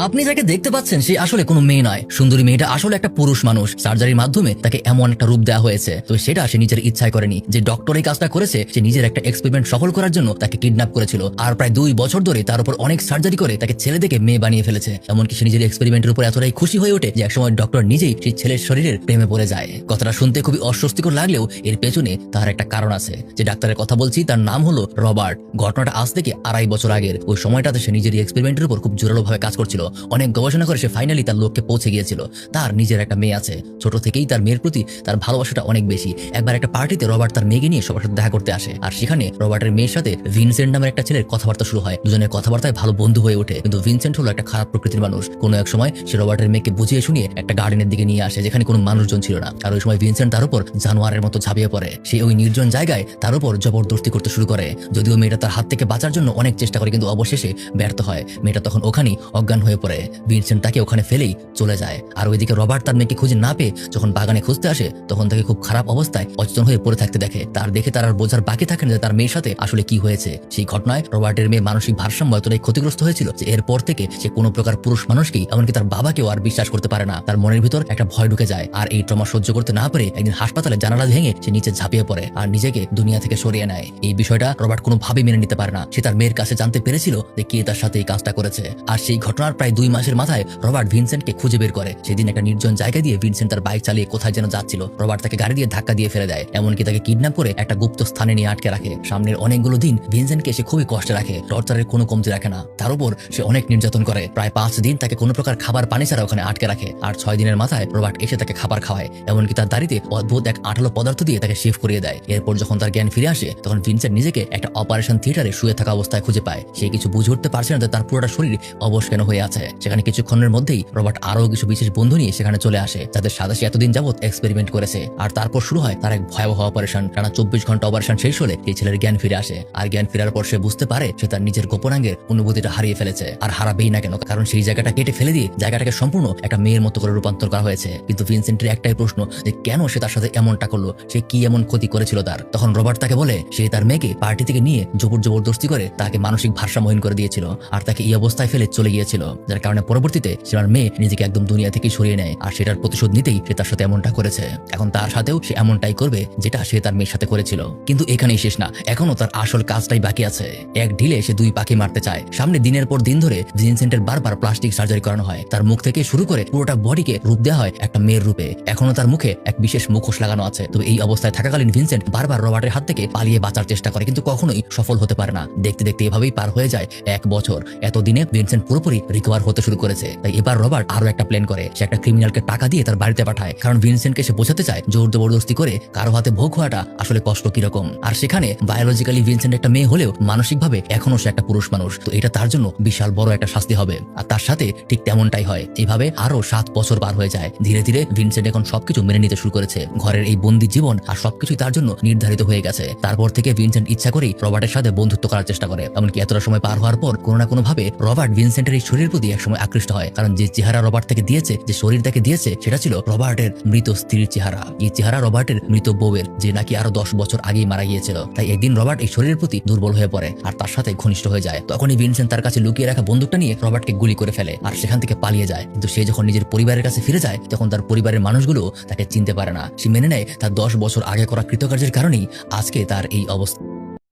আপনি যাকে দেখতে পাচ্ছেন, সে আসলে কোনো মেয়ে নয়। সুন্দরী মেয়েটা আসলে একটা পুরুষ মানুষ। সার্জারির মাধ্যমে তাকে এমন একটা রূপ দেওয়া হয়েছে। তো সেটা সে নিজের ইচ্ছায় করেনি। যে ডক্টর এই কাজটা করেছে, সে নিজের একটা এক্সপেরিমেন্ট সফল করার জন্য তাকে কিডন্যাপ করেছিল। আর প্রায় দুই বছর ধরে তার উপর অনেক সার্জারি করে তাকে ছেলে দেখে মেয়ে বানিয়ে ফেলেছে। এমনকি সে নিজের এক্সপেরিমেন্টের উপর এতটাই খুশি হয়ে ওঠে যে একসময় ডক্টর নিজেই সেই ছেলের শরীরের প্রেমে পড়ে যায়। কথাটা শুনতে খুবই অস্বস্তিকর লাগলেও এর পেছনে তার একটা কারণ আছে। যে ডাক্তারের কথা বলছি, তার নাম হলো রবার্ট। ঘটনাটা আজ থেকে আড়াই বছর আগের। ওই সময়টাতে সে নিজের এক্সপেরিমেন্টের উপর খুব জোরালো ভাবে কাজ করছিল। অনেক গবেষণা করে সে ফাইনালি তার লোককে পৌঁছে গিয়েছিল। তার নিজের একটা মেয়ে আছে। ছোট থেকেই তার মেয়ের প্রতি তার ভালোবাসাটা অনেক বেশি। একবার একটা পার্টিতে রবার্ট তার মেয়েকে নিয়ে সবার সাথে দেখা করতে আসে। আর সেখানে রবার্টের মেয়ের সাথে ভিনসেন্ট নামের একটা ছেলের কথাবার্তা শুরু হয়। দুজনের কথাবার্তায় ভালো বন্ধু হয়ে ওঠে। কিন্তু ভিনসেন্ট হলো একটা খারাপ প্রকৃতির মানুষ। কোনো এক সময় সে রবার্টের মেয়েকে বুঝিয়ে শুনিয়ে একটা গার্ডেনের দিকে নিয়ে আসে, যেখানে কোনো মানুষজন ছিল না। আর ওই সময় ভিনসেন্ট তার উপর জানোয়ারের মতো ঝাঁপিয়ে পড়ে। সে ওই নির্জন জায়গায় তার উপর জবরদস্তি করতে শুরু করে। যদিও মেয়েটা তার হাত থেকে বাঁচার জন্য অনেক চেষ্টা করে, কিন্তু অবশেষে ব্যর্থ হয়। মেয়েটা তখন ওখানেই অজ্ঞান হয়ে পড়ে। ভিনসেন্ট তাকে ওখানে ফেলেই চলে যায়। আর ওইদিকে রবার্ট তার মেয়েকে খুঁজে না পেয়ে যখন বাগানে খুঁজতে আসে, তখন তাকে খুব খারাপ অবস্থায় অচেতন হয়ে পড়ে থাকতে দেখে। তার দেখে তার আর বোঝার বাকি থাকে না যে তার মেয়ের সাথে আসলে কি হয়েছে। সেই ঘটনায় রবার্টের মেয়ে মানসিক ভারসাম্য এতটাই ক্ষতিগ্রস্ত হয়েছিল যে এরপর থেকে সে কোনো প্রকার পুরুষ মানুষকেই, এমনকি তার বাবাকেও আর বিশ্বাস করতে পারে না। তার মনের ভিতর একটা ভয় ঢুকে যায়। আর এই ট্রমা সহ্য করতে না পেরে একদিন হাসপাতালে জানালা ভেঙে সে নিচে ঝাঁপিয়ে পড়ে আর নিজেকে দুনিয়া থেকে সরিয়ে নেয়। এই বিষয়টা রবার্ট কোনোভাবেই মেনে নিতে পারে না। সে তার মেয়ের কাছে জানতে পেরেছিল যে কে তার সাথে এই কাজটা করেছে। আর সেই ঘটনার প্রায় দুই মাসের মাথায় রবার্ট ভিনসেন্টকে খুঁজে বের করে। সেদিন একটা নির্জন জায়গা দিয়ে ভিনসেন্ট তার বাইক চালিয়ে কোথায় যেন যাচ্ছিল। রবার্ট তাকে গাড়ি দিয়ে ধাক্কা দিয়ে ফেলে দেয়, এমনকি তাকে কিডন্যাপ করে একটা গুপ্ত স্থানে নিয়ে আটকে রাখে। সামনের অনেকগুলো দিন ভিনসেন্টকে সে খুবই কষ্টে রাখে, টর্চারের কোনো কমতি রাখে না। তার উপর সে অনেক নির্যাতন করে। প্রায় পাঁচ দিন তাকে কোনো প্রকার খাবার পানি ছাড়া ওখানে আটকে রাখে। আর ছয় দিনের মাথায় রবার্ট এসে তাকে খাবার খাওয়ায়, এমনকি তার দাড়িতে অদ্ভুত এক আঠালো পদার্থ দিয়ে তাকে শেভ করিয়ে দেয়। এরপর যখন তার জ্ঞান ফিরে আসে, তখন ভিনসেন্ট নিজেকে একটা অপারেশন থিয়েটারে শুয়ে থাকা অবস্থায় খুঁজে পায়। সে কিছু বুঝে উঠতে পারছে না তার পুরোটা শরীর অবশ কেন হয়ে আছে। সেখানে কিছুক্ষণের মধ্যেই রবার্ট আরও কিছু বিশেষ বন্ধু নিয়ে সেখানে চলে আসে, যাদের সাথে সে এতদিন যাবত এক্সপেরিমেন্ট করেছে। আর তারপর শুরু হয় তার এক ভয়াবহ অপারেশন টানা চব্বিশ ঘণ্টা অপারেশন শেষ হলে এই ছেলের জ্ঞান ফিরে আসে। আর জ্ঞান ফেরার পর সে বুঝতে পারে সে তার নিজের গোপনাঙ্গের অনুভূতিটা হারিয়ে ফেলেছে, আর হারাবেই না কেন। কারণ সেই জায়গাটা কেটে ফেলে দিয়ে জায়গাটাকে সম্পূর্ণ একটা মেয়ের মতো করে রূপান্তর করা হয়েছে। কিন্তু ভিনসেন্টের একটাই প্রশ্ন যে কেন সে তার সাথে এমনটা করল? সে কি এমন ক্ষতি করেছিল তার? তখন রবার্ট তাকে বলে, সে তার মেয়েকে পার্টি থেকে নিয়ে জবর জবরদস্তি করে তাকে মানসিক ভারসাম্যহীন করে দিয়েছিল, আর তাকে এই অবস্থায় ফেলে চলে গিয়েছিল। যার কারণে পরবর্তীতে সে তার মেয়ে নিজেকে একদম দুনিয়া থেকে সরিয়ে নেয়, আর সেটার প্রতিশোধ নিতেই সে তার সাথে এমনটা করেছে। এখন তার সাথেও সে এমনটাই করবে যেটা সে তার মেয়ের সাথে করেছিল। কিন্তু এখানেই শেষ না এখনও তার আসল কাজটাই বাকি আছে। এক ঢিলে সে দুই পাখি মারতে চায়। সামনে দিনের পর দিন ধরে ভিনসেন্টের বারবার প্লাস্টিক সার্জারি করানো হয়। তার মুখ থেকে শুরু করে পুরোটা বডিকে রূপ দেওয়া হয় একটা মেয়ের রূপে। এখনও তার মুখে এক বিশেষ মুখোশ লাগানো আছে। তবে এই অবস্থায় থাকাকালীন ভিনসেন্ট বারবার রবার্টের হাত থেকে পালিয়ে বাঁচার চেষ্টা করে, কিন্তু কখনোই সফল হতে পারে না। দেখতে দেখতে এভাবেই পার হয়ে যায় এক বছর। এতদিনে ভিনসেন্ট পুরোপুরি রিকভার হতে শুরু করেছে। তাই এবার রবার্ট আরও একটা প্ল্যান করে। সে একটা ক্রিমিনালকে টাকা দিয়ে তার বাড়িতে পাঠায়। কারণ ভিনসেন্টকে সে বোঝাতে চায়, জোর জবরদস্তি করে কারও হাতে ভোগ হওয়াটা আসলে কষ্ট কীরকম। আর সেখানে বায়োলজিক্যালি ভিনসেন্ট একটা মেয়ে হলেও মানসিকভাবে এখনও সে একটা পুরুষ মানুষ। তো এটা তার জন্য বিশাল বড় একটা শাস্তি হবে। আর তার সাথে ঠিক তেমনটাই হয়। এইভাবে আরও সাত বছর পার হয়ে যায়। ধীরে ধীরে ভিনসেন্ট এখন সবকিছু মেনে নিতে শুরু করেছে। ঘরের এই বন্দি জীবন আর সবকিছুই তার জন্য নির্ধারিত হয়ে গেছে। তারপর থেকে ভিনসেন্ট ইচ্ছা করেই রবার্টের সাথে বন্ধুত্ব করার চেষ্টা করে। এমনকি এতটা সময় পার হওয়ার পর কোনো না কোনো ভাবে রবার্ট ভিনসেন্টের এই প্রতি একসময় আকৃষ্ট হয়। কারণ যে চেহারা রবার্ট তাকে দিয়েছে, যে শরীর তাকে দিয়েছে, সেটা ছিল রবার্টের মৃত স্ত্রীর চেহারা। এই চেহারা রবার্টের মৃত বউয়ের, যে নাকি আরও দশ বছর আগেই মারা গিয়েছিল। তাই একদিন রবার্ট এই শরীরের প্রতি দুর্বল হয়ে পড়ে আর তার সাথে ঘনিষ্ঠ হয়ে যায়। তখনই ভিনসেন্ট তার কাছে লুকিয়ে রাখা বন্দুকটা নিয়ে রবার্টকে গুলি করে ফেলে আর সেখান থেকে পালিয়ে যায়। কিন্তু সে যখন নিজের পরিবারের কাছে ফিরে যায়, তখন তার পরিবারের মানুষগুলো তাকে চিনতে পারে না। সে মেনে নেয়, তার দশ বছর আগে করা কৃতকার্যের কারণেই আজকে তার এই অবস্থা।